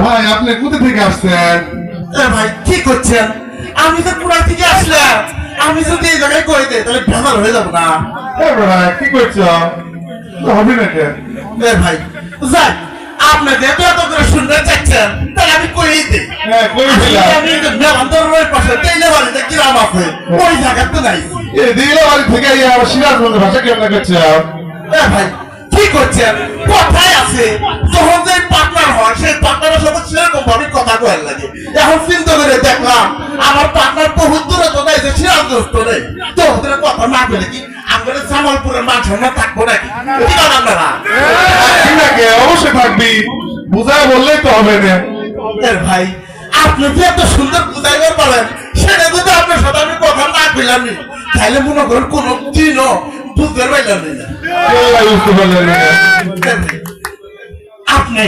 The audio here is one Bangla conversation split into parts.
ভাই আপনি কোথা থেকে আসছেন? ভাই কি করছেন? আমি তো পুরা থেকে আসলাম। আমি যদি এই জায়গায় কই দিই তাহলে ভেজাল হয়ে যাব না। এ ভাই কি করছ? তো হবে না কে এ ভাই যাই আপনি যেহেতু এত করে শুনতে চাচ্ছেন তাহলে আমি কই দিই। হ্যাঁ কই দিলাম। আমি মেলান্দরের পাশে বাড়িতে আছে? ওই জায়গাতে নাই। এ দিলে বাড়ি থেকে এই আমার সিরাজগঞ্জ ভাষা কেমন করছ এ ভাই কি করছেন? কথাই আছে? সেই পার্টনারের সাথে সেরকম ভাবে কথা কয়ার লাগে। এখন চিন্তা করে দেখলাম আমার পার্টনার বহুত দূরে তো নাই যে সিরাজগঞ্জ তো নেই। তো ওদের কথা না বলে কি আমাদের জামালপুরের সম্মান থাকব নাকি? আপনারা? অবশ্যই থাকবি। বুঝায় বললেই তো হবে না। ভাই আপনি যে এত সুন্দর বুঝাইবার পারেন সেটা যদি আপনার সাথে আমি কথা না কইলাম তাহলে মনে করেন কোনো দিনও বুঝতে পারলাম না আপনি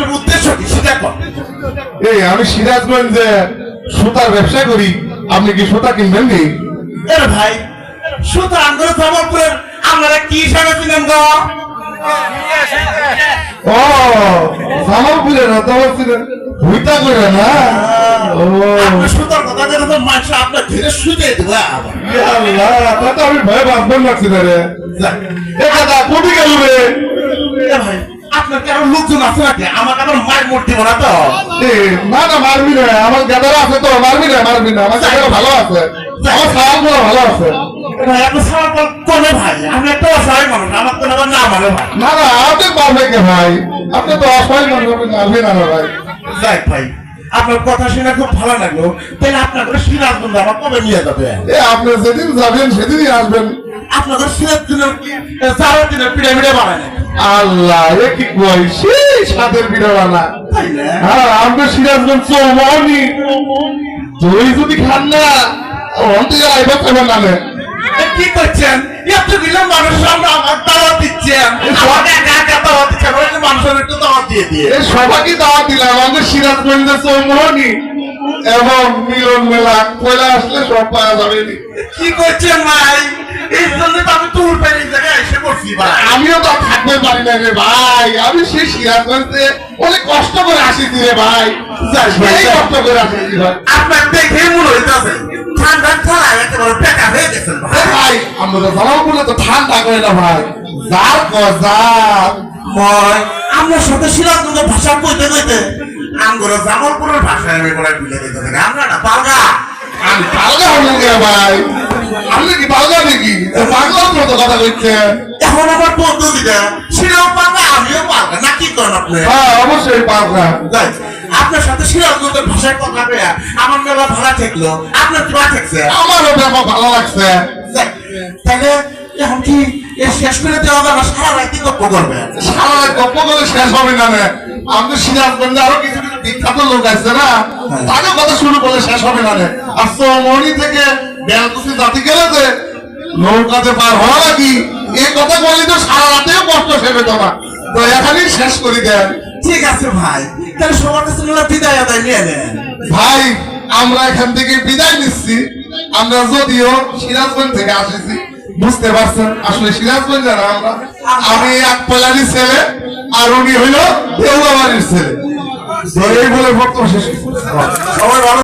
আপনার উদ্দেশ্য কি সেটা কর এই আমি সিরাজগঞ্জে সুতার ব্যবসা করি। আপনি কি সুতা কিনবেন নি? এর ভাই শুধু আন্দোলন জামালপুরের কি হিসাবে কিনেন গো? ও না তো ভুইতা করে না? ও। সুতার কথা যেন তো মানুষ আপনার ধীরে শুতে দেবে আল্লাহ তা তো আমি ভয় বাঁচবেন লাগছি না রে। এ কোটি গেল রে? ভাই আপনার লোকজন আছে নাকি? তো? না না মারবি না আমার আছে তো মারবি না মারবি না আমার ভালো আছে। আমার ভালো আছে। মানে আপনার কথা শুনে খুব ভালো লাগল। তাহলে আপনাদের সিরাজগঞ্জ আমার কবে নিয়ে যাবে? আপনি যেদিন যাবেন সেদিনই আসবেন। আপনাদের সিরাজ দিনের কি চারো দিনের পিড়ে বানায় আল্লাহ এ কি কই? সেই সাদের বিড়ালা না তাই না হ্যাঁ আমরা সিরাজগঞ্জ চৌমনি দই যদি খান না অন্তে আইবা খাবেন না কি করছেন? এত দিলে মানুষ আমার দাওয়াত দিচ্ছেন। আমাকে একা একা দাওয়াত দিচ্ছেন ওই যে মানুষের একটু দাওয়াত দিয়ে দিয়ে। সবাইকে দাওয়াত দিলাম আমাদের সিরাজগঞ্জের চৌমনি এবং মিলন মেলা পয়লা আসলে সব পাওয়া যাবে কি করছেন ভাই? এই জন্য তো আমি টুর পেয়ে জায়গায় এসে ভাই। আমিও তো থাকতে পারি না রে ভাই। আমি সেই সিরাজগঞ্জে অনেক কষ্ট করে আসিছি রে ভাই। কষ্ট করে আসিছি ভাই। আপনার দেখে মনে হইতেছে ঠান্ডা ঠান্ডা একেবারে পেকা হয়ে গেছেন ভাই। ভাই আমরা তো জামালপুরে তো ঠান্ডা করে না ভাই। যার কজার মই আমার সাথে সিরাজগঞ্জের ভাষা কইতে কইতে আমগরে জামালপুরের ভাষায় আমি বলে আমরা না পালগা? আমি পালগা হলো ভাই। আপনি কি পালগা নাকি পাগলার মতো কথা কইছে। এখন আমার পদ্ধতিটা সেটাও পালগা আমিও পালগা না কি করেন আপনি? হ্যাঁ অবশ্যই পালগা আপনার সাথে সিরাজগঞ্জের ভাষায় কথা কয়া আমার মেলা ভাড়া ঠেকলো। আপনার কি ভাড়া ঠেকছে? আমারও ব্যাপার ভালো লাগছে। তাহলে এখন কি শেষ করে দেওয়া যাবে সারা রাত গপ্প করবে? সারা রাত গপ্প করে শেষ হবে না রে। আমাদের সিরাজগঞ্জে আরও কিছু কিছু বিখ্যাত লোক আছে না? তাদের কথা শুরু করলে শেষ হবে না আর সোমনি থেকে বেলকুচি জাতি গেলে নৌকাতে পার হওয়া লাগি। এই কথা বললে তো সারা রাতেও কষ্ট সেবে তোমার তো এখানেই শেষ করি দেন। ঠিক আছে ভাই। তাহলে সবার কাছে বিদায় আদায় নিয়ে নেন। ভাই আমরা এখান থেকে বিদায় নিচ্ছি। আমরা যদিও সিরাজগঞ্জ থেকে আসেছি। বুঝতে পারছেন? আসলে সিরাজগঞ্জ যারা আমরা আমি এক পলারি ছেলে আর উনি হইল দেউলাবাড়ির ছেলে। এই বলে বক্তব্য শেষ। সবাই